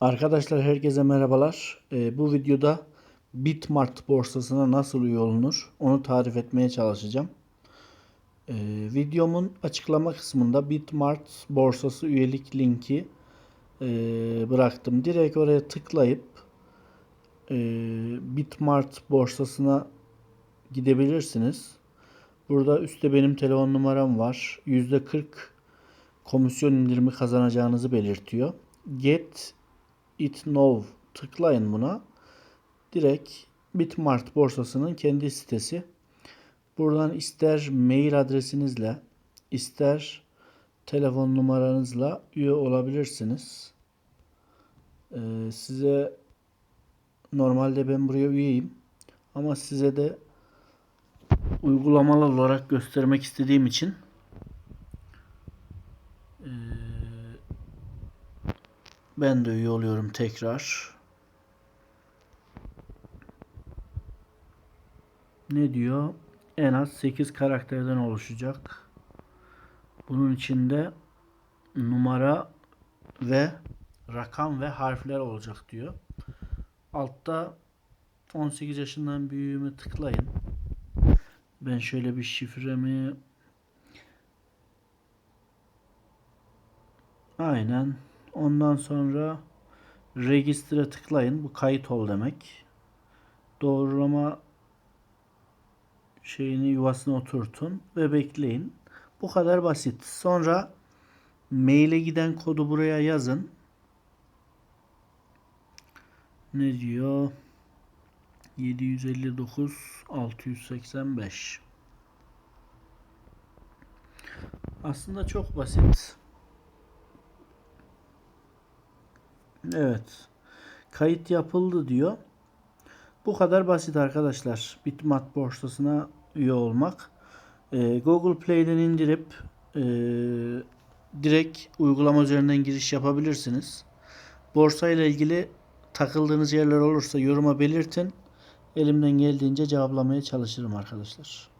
Arkadaşlar herkese merhabalar. Ee, bu videoda Bitmart borsasına nasıl üye olunur onu tarif etmeye çalışacağım. Ee, videomun açıklama kısmında Bitmart borsası üyelik linki e, bıraktım. Direkt oraya tıklayıp e, Bitmart borsasına gidebilirsiniz. Burada üstte benim telefon numaram var. %40 komisyon indirimi kazanacağınızı belirtiyor. Get It Now tıklayın buna. Direkt Bitmart borsasının kendi sitesi. Buradan ister mail adresinizle ister telefon numaranızla üye olabilirsiniz. Ee, size normalde ben buraya üyeyim ama size de uygulamalı olarak göstermek istediğim için ben de üye oluyorum tekrar. Ne diyor? En az 8 karakterden oluşacak. Bunun içinde numara ve rakam ve harfler olacak diyor. Altta 18 yaşından büyüğümü tıklayın. Ben şöyle bir şifremi Aynen. Ondan sonra registre tıklayın. Bu kayıt ol demek. Doğrulama şeyini yuvasına oturtun ve bekleyin. Bu kadar basit. Sonra maile giden kodu buraya yazın. Ne diyor? 759 685. Aslında çok basit. Evet. Kayıt yapıldı diyor. Bu kadar basit arkadaşlar. Bitmart borsasına üye olmak. Ee, Google Play'den indirip e, direkt uygulama üzerinden giriş yapabilirsiniz. Borsa ilgili takıldığınız yerler olursa yoruma belirtin. Elimden geldiğince cevaplamaya çalışırım arkadaşlar.